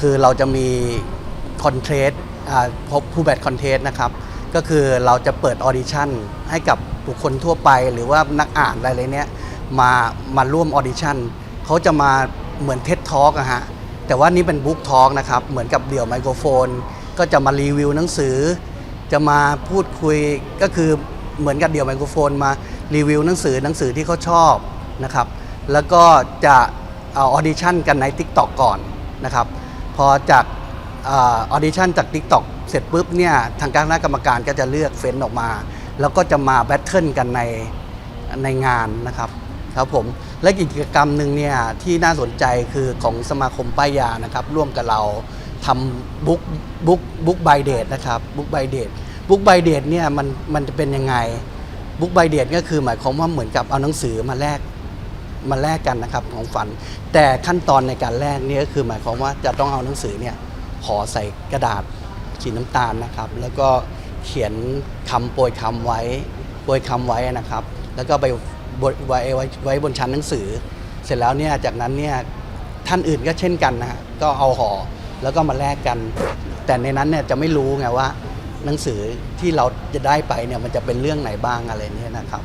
คือเราจะมีคอนเทสพบผู้แบดคอนเทสนะครับ ก็คือเราจะเปิดออดิชั่นให้กับบุคคลทั่วไป หรือว่านักอ่านอะไรเนี้ยมามาร่วมออดิชั่นเขาจะมาเหมือนเท็ดทอล์กอะฮะแต่ว่านี่เป็นบุ๊กทอล์กนะครับ เหมือนกับเดี่ยวไมโครโฟน ก็จะมารีวิวหนังสือ จะมาพูดคุยก็คือเหมือนกับเดี่ยวไมโครโฟน มารีวิวหนังสือหนังสือที่เขาชอบนะครับ แล้วก็จะเอาออดิชั่นกันใน TikTok ก่อนนะครับ พอจากออดิชั่นจาก TikTok เสร็จปุ๊บเนี่ยทางคณะกรรมการก็จะเลือกเฟ้นออกมา แล้วก็จะมาแบทเทิลกันในในงานนะครับครับผมและกิจกรรมหนึ่งเนี่ยที่น่าสนใจคือของสมาคมป้ายยานะครับ ร่วมกับเราทำบุ๊กบุ๊กบุ๊กไบเดทนะครับบุ๊กไบเดทบุ๊กไบเดทเนี่ยมันมันจะเป็นยังไงบุ๊กไบเดทก็คือหมายความว่าเหมือนกับเอาหนังสือมาแลก มาแลกกันนะครับของฝัน แต่ขั้นตอนในการแลกนี่ก็คือหมายความว่าจะต้องเอาหนังสือเนี่ยห่อใส่กระดาษสีน้ำตาลนะครับ แล้วก็เขียนคำโปรยคำไว้โปรยคำไว้นะครับ แล้วก็ไปไว้ไว้ไว้บนชั้นหนังสือ เสร็จแล้วเนี่ยจากนั้นเนี่ยท่านอื่นก็เช่นกันนะฮะก็เอาห่อแล้วก็มาแลกกัน แต่ในนั้นเนี่ยจะไม่รู้ไงว่าหนังสือที่เราจะได้ไปเนี่ยมันจะเป็นเรื่องไหนบ้างอะไรเนี่ยนะครับ